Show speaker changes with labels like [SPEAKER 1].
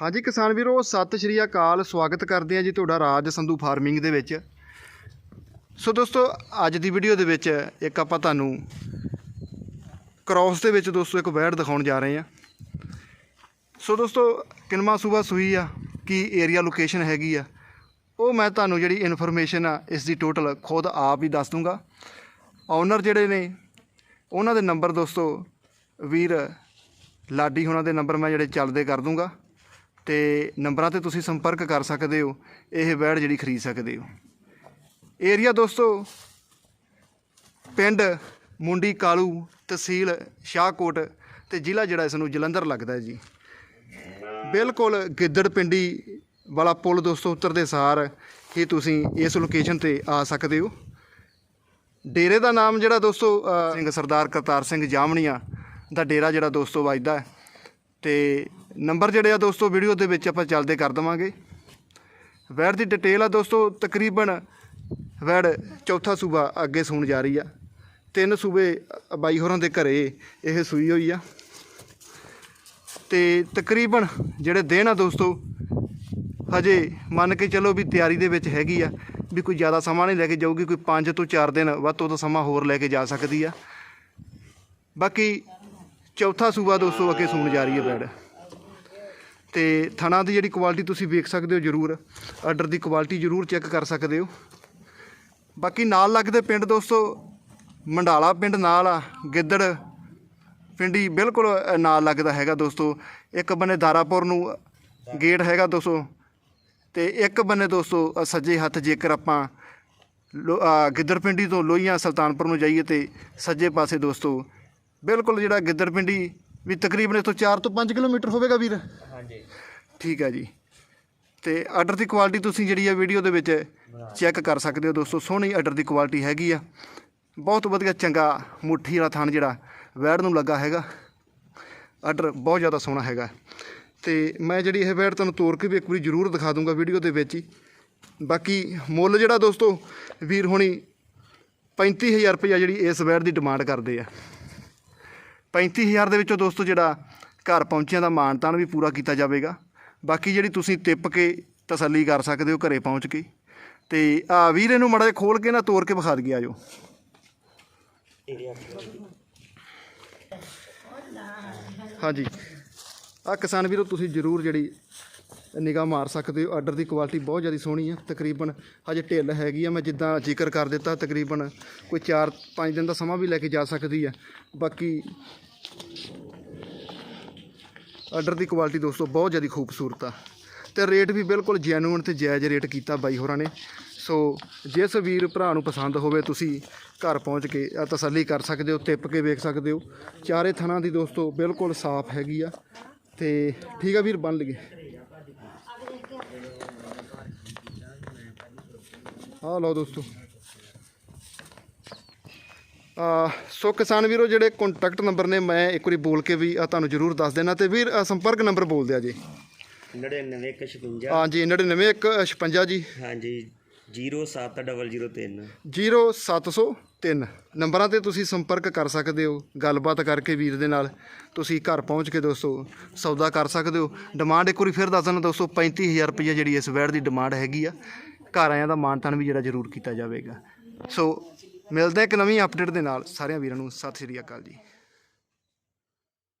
[SPEAKER 1] ਹਾਂਜੀ ਕਿਸਾਨ ਵੀਰੋ, ਸਤਿ ਸ਼੍ਰੀ ਅਕਾਲ, ਸਵਾਗਤ ਕਰਦੇ ਹਾਂ ਜੀ ਤੁਹਾਡਾ ਰਾਜ ਸੰਧੂ ਫਾਰਮਿੰਗ ਦੇ ਵਿੱਚ। ਸੋ ਦੋਸਤੋ, ਅੱਜ ਦੀ ਵੀਡੀਓ ਦੇ ਵਿੱਚ ਇੱਕ ਆਪਾਂ ਤੁਹਾਨੂੰ ਕ੍ਰੋਸ ਦੇ ਵਿੱਚ ਦੋਸਤੋ ਇੱਕ ਵੈੜ ਦਿਖਾਉਣ ਜਾ ਰਹੇ ਹਾਂ। ਸੋ ਦੋਸਤੋ ਕਿਨਮਾ ਸੂਬਾ ਸੂਈ ਆ, ਕੀ ਏਰੀਆ ਲੋਕੇਸ਼ਨ ਹੈਗੀ ਆ, ਉਹ ਮੈਂ ਤੁਹਾਨੂੰ ਜਿਹੜੀ ਇਨਫੋਰਮੇਸ਼ਨ ਆ, ਇਸ ਦੀ ਟੋਟਲ ਖੁਦ ਆਪ ਹੀ ਦੱਸ ਦੂੰਗਾ। ਓਨਰ ਜਿਹੜੇ ਨੇ, ਉਹਨਾਂ ਦੇ ਨੰਬਰ ਦੋਸਤੋ, ਵੀਰ ਲਾਡੀ ਹੋਣਾ ਦੇ ਨੰਬਰ ਮੈਂ ਜਿਹੜੇ ਚੱਲਦੇ ਕਰ ਦੂੰਗਾ। ਤੇ ਨੰਬਰਾਂ ਤੇ ਤੁਸੀਂ ਸੰਪਰਕ ਕਰ ਸਕਦੇ ਹੋ, ਇਹ ਵੈੜ ਜਿਹੜੀ ਖਰੀਦ ਸਕਦੇ ਹੋ। ਏਰੀਆ ਦੋਸਤੋ, ਪਿੰਡ ਮੁੰਡੀ ਕਾਲੂ ਤਹਿਸੀਲ ਸ਼ਾਹਕੋਟ ਤੇ ਜ਼ਿਲ੍ਹਾ ਜਿਹੜਾ ਇਸ ਨੂੰ ਜਲੰਧਰ ਲੱਗਦਾ ਹੈ ਜੀ। ਬਿਲਕੁਲ ਗਿੱਦੜ ਪਿੰਡੀ ਵਾਲਾ ਪੁਲ ਦੋਸਤੋ ਉਤਰਦੇ ਸਾਰ ਹੀ ਤੁਸੀਂ ਇਸ ਲੋਕੇਸ਼ਨ ਤੇ ਆ ਸਕਦੇ ਹੋ। ਡੇਰੇ ਦਾ ਨਾਮ ਜਿਹੜਾ ਦੋਸਤੋ ਸਿੰਘ ਸਰਦਾਰ ਕਰਤਾਰ ਸਿੰਘ ਜਾਮਣੀਆਂ ਦਾ ਡੇਰਾ ਜਿਹੜਾ ਦੋਸਤੋ ਵੱਜਦਾ ਹੈ ਤੇ ਨੰਬਰ ਜਿਹੜੇ ਆ ਦੋਸਤੋ, ਵੀਡੀਓ ਦੇ ਵਿੱਚ ਆਪਾਂ ਚੱਲਦੇ ਕਰ ਦਵਾਂਗੇ। ਵੈੜ ਦੀ ਡਿਟੇਲ ਆ ਦੋਸਤੋ, ਤਕਰੀਬਨ ਵੈੜ ਚੌਥਾ ਸੂਬਾ ਅੱਗੇ ਸੂਣ ਜਾ ਰਹੀ ਆ। ਤਿੰਨ ਸੂਬੇ ਬਾਈ ਹੋਰਾਂ ਦੇ ਘਰੇ ਇਹ ਸੂਈ ਹੋਈ ਆ। ਤੇ ਤਕਰੀਬਨ ਜਿਹੜੇ ਦਿਨ ਆ ਦੋਸਤੋ, ਹਜੇ ਮੰਨ ਕੇ ਚੱਲੋ ਵੀ ਤਿਆਰੀ ਦੇ ਵਿੱਚ ਹੈਗੀ ਆ, ਵੀ ਕੋਈ ਜ਼ਿਆਦਾ ਸਮਾਂ ਨਹੀਂ ਲੈ ਕੇ ਜਾਊਗੀ, ਕੋਈ 5 ਤੋਂ 4 ਦਿਨ ਵੱਧ ਤੋਂ ਸਮਾਂ ਹੋਰ ਲੈ ਕੇ ਜਾ ਸਕਦੀ ਆ। ਬਾਕੀ ਚੌਥਾ ਸੂਬਾ ਦੋਸਤੋ ਅੱਗੇ ਸੂਣ ਜਾ ਰਹੀ ਹੈ ਬੈਡ ਤੇ ਥਣਾ ਦੀ ਜਿਹੜੀ ਕੁਆਲਿਟੀ ਤੁਸੀਂ ਵੇਖ ਸਕਦੇ ਹੋ ਜਰੂਰ ਆਰਡਰ ਦੀ ਕੁਆਲਿਟੀ ਜਰੂਰ ਚੈੱਕ ਕਰ ਸਕਦੇ ਹੋ। ਬਾਕੀ ਨਾਲ ਲੱਗਦੇ ਪਿੰਡ ਦੋਸਤੋ, ਮੰਡਾਲਾ ਪਿੰਡ ਨਾਲ ਆ, ਗਿੱਦੜ ਪਿੰਡੀ ਬਿਲਕੁਲ ਨਾਲ ਲੱਗਦਾ ਹੈਗਾ ਦੋਸਤੋ। ਇੱਕ ਬੰਨੇ ਦਾਰਾਪੁਰ ਨੂੰ ਗੇਟ ਹੈਗਾ ਦੋਸਤੋ, ਤੇ ਇੱਕ ਬੰਨੇ ਦੋਸਤੋ ਸੱਜੇ ਹੱਥ ਜੇਕਰ ਆਪਾਂ ਲੋ- ਗਿੱਦੜ ਪਿੰਡੀ ਤੋਂ ਲੋਹੀਆਂ ਸੁਲਤਾਨਪੁਰ ਨੂੰ ਜਾਈਏ ਤੇ ਸੱਜੇ ਪਾਸੇ ਦੋਸਤੋ, ਬਿਲਕੁਲ ਜਿਹੜਾ ਗਿੱਦੜ ਪਿੰਡੀ ਵੀ ਤਕਰੀਬਨ ਇੱਥੋਂ 4 ਤੋਂ 5 ਕਿਲੋਮੀਟਰ ਹੋਵੇਗਾ ਵੀਰ?
[SPEAKER 2] ਹਾਂਜੀ।
[SPEAKER 1] ਠੀਕ ਹੈ ਜੀ। ਤੇ ਆਰਡਰ ਦੀ ਕੁਆਲਿਟੀ ਤੁਸੀਂ ਜਿਹੜੀ ਆ ਵੀਡੀਓ ਦੇ ਵਿੱਚ ਚੈੱਕ ਕਰ ਸਕਦੇ ਹੋ ਦੋਸਤੋ ਸੋਹਣੀ ਆਰਡਰ ਦੀ ਕੁਆਲਿਟੀ ਹੈਗੀ ਆ। ਬਹੁਤ ਵਧੀਆ ਚੰਗਾ ਮੁੱਠੀ ਵਾਲਾ ਥਣ ਜਿਹੜਾ ਵੈੜ ਨੂੰ ਲੱਗਾ ਹੈਗਾ। ਆਰਡਰ ਬਹੁਤ ਜ਼ਿਆਦਾ ਸੋਹਣਾ ਹੈਗਾ। ਤੇ ਮੈਂ ਜਿਹੜੀ ਇਹ ਵੈੜ ਤੁਹਾਨੂੰ ਤੋੜ ਕੇ ਵੀ ਇੱਕ ਵਾਰੀ ਜ਼ਰੂਰ ਦਿਖਾ ਦੂੰਗਾ ਵੀਡੀਓ ਦੇ ਵਿੱਚ ਹੀ। ਬਾਕੀ ਮੁੱਲ ਜਿਹੜਾ ਦੋਸਤੋ ਵੀਰ ਹੋਣੀ 35000 ਰੁਪਇਆ ਜਿਹੜੀ ਇਸ ਵੈੜ ਦੀ ਡਿਮਾਂਡ ਕਰਦੇ ਆ। 35000 ਦੇ ਵਿੱਚੋਂ ਦੋਸਤੋ ਜਿਹੜਾ ਘਰ ਪਹੁੰਚਿਆਂ ਦਾ ਮਾਣ ਤਾਣ ਵੀ ਪੂਰਾ ਕੀਤਾ ਜਾਵੇਗਾ। ਬਾਕੀ ਜਿਹੜੀ ਤੁਸੀਂ ਟਿੱਪ ਕੇ ਤਸੱਲੀ ਕਰ ਸਕਦੇ ਹੋ ਘਰੇ ਪਹੁੰਚ ਕੇ। ਤੇ ਆ ਵੀਰ ਇਹਨੂੰ ਮੜਾ ਜਿਹਾ ਖੋਲ ਕੇ ਨਾ ਤੋੜ ਕੇ ਵਿਖਾ ਦਈਏ ਆਜੋ
[SPEAKER 2] ਏਰੀਆ
[SPEAKER 1] ਹਾਂਜੀ। ਆ ਕਿਸਾਨ ਵੀਰੋ, ਤੁਸੀਂ ਜਰੂਰ ਜਿਹੜੀ ਨਿਗਾਹ ਮਾਰ ਸਕਦੇ ਹੋ ਆਰਡਰ ਦੀ ਕੁਆਲਿਟੀ ਬਹੁਤ ਜ਼ਿਆਦਾ ਸੋਹਣੀ ਆ, ਤਕਰੀਬਨ ਹਜੇ ਢਿੱਲ ਹੈਗੀ ਆ, ਮੈਂ ਜਿੱਦਾਂ ਜ਼ਿਕਰ ਕਰ ਦਿੱਤਾ, ਤਕਰੀਬਨ ਕੋਈ 4-5 ਦਿਨ ਦਾ ਸਮਾਂ ਵੀ ਲੈ ਕੇ ਜਾ ਸਕਦੀ ਆ। ਬਾਕੀ ਆਰਡਰ ਦੀ ਕੁਆਲਿਟੀ ਦੋਸਤੋ ਬਹੁਤ ਜ਼ਿਆਦਾ ਖੂਬਸੂਰਤ ਆ। ਤੇ ਰੇਟ ਵੀ ਬਿਲਕੁਲ ਜੈਨੂਇਨ ਤੇ ਜਾਇਜ਼ ਰੇਟ ਕੀਤਾ ਬਾਈ ਹੋਰਾਂ ਨੇ। ਸੋ ਜਿਸ ਵੀਰ ਭਰਾ ਨੂੰ ਪਸੰਦ ਹੋਵੇ, ਤੁਸੀਂ ਘਰ ਪਹੁੰਚ ਕੇ ਤਸੱਲੀ ਕਰ ਸਕਦੇ ਹੋ, ਟਿੱਪ ਕੇ ਵੇਖ ਸਕਦੇ ਹੋ। ਚਾਰੇ ਥਣਾਂ ਦੀ ਦੋਸਤੋ ਬਿਲਕੁਲ ਸਾਫ਼ ਹੈਗੀ ਆ। ਤੇ ਠੀਕ ਆ ਵੀਰ, ਬਣ ਲਈਏ। ਆ ਲਓ ਦੋਸਤੋ। ਆ ਸੋ ਕਿਸਾਨ ਵੀਰੋ ਜਿਹੜੇ ਕੰਟੈਕਟ ਨੰਬਰ ਨੇ ਮੈਂ ਇੱਕ ਵਾਰੀ ਬੋਲ ਕੇ ਵੀ ਤੁਹਾਨੂੰ ਜ਼ਰੂਰ ਦੱਸ ਦੇਣਾ ਤੇ ਵੀਰ ਸੰਪਰਕ ਨੰਬਰ ਬੋਲ ਦਿਆ ਜੀ।
[SPEAKER 2] 9956
[SPEAKER 1] ਹਾਂਜੀ 99156 ਜੀ
[SPEAKER 2] ਹਾਂਜੀ 07003
[SPEAKER 1] 0703 ਨੰਬਰਾਂ ਤੇ ਤੁਸੀਂ ਸੰਪਰਕ ਕਰ ਸਕਦੇ ਹੋ ਗੱਲਬਾਤ ਕਰਕੇ ਵੀਰ ਦੇ ਨਾਲ। ਤੁਸੀਂ ਘਰ ਪਹੁੰਚ ਕੇ ਦੋਸਤੋ ਸੌਦਾ ਕਰ ਸਕਦੇ ਹੋ। ਡਿਮਾਂਡ ਇੱਕ ਵਾਰੀ ਫਿਰ ਦੱਸ ਦਿੰਦਾ ਦੋਸਤੋ 35000 ਰੁਪਏ ਜਿਹੜੀ ਇਸ ਵੈੜ ਦੀ ਡਿਮਾਂਡ ਹੈਗੀ ਆ। ਘਰ ਆਇਆਂ ਦਾ ਮਾਨਤਾਨ ਵੀ ਜਿਹੜਾ ਜ਼ਰੂਰ ਕੀਤਾ ਜਾਵੇਗਾ। ਸੋ ਮਿਲਦੇ ਇੱਕ ਨਵੀਂ ਅਪਡੇਟ ਦੇ ਨਾਲ। ਸਾਰਿਆਂ ਵੀਰਾਂ ਨੂੰ ਸਤਿ ਸ਼੍ਰੀ ਅਕਾਲ ਜੀ।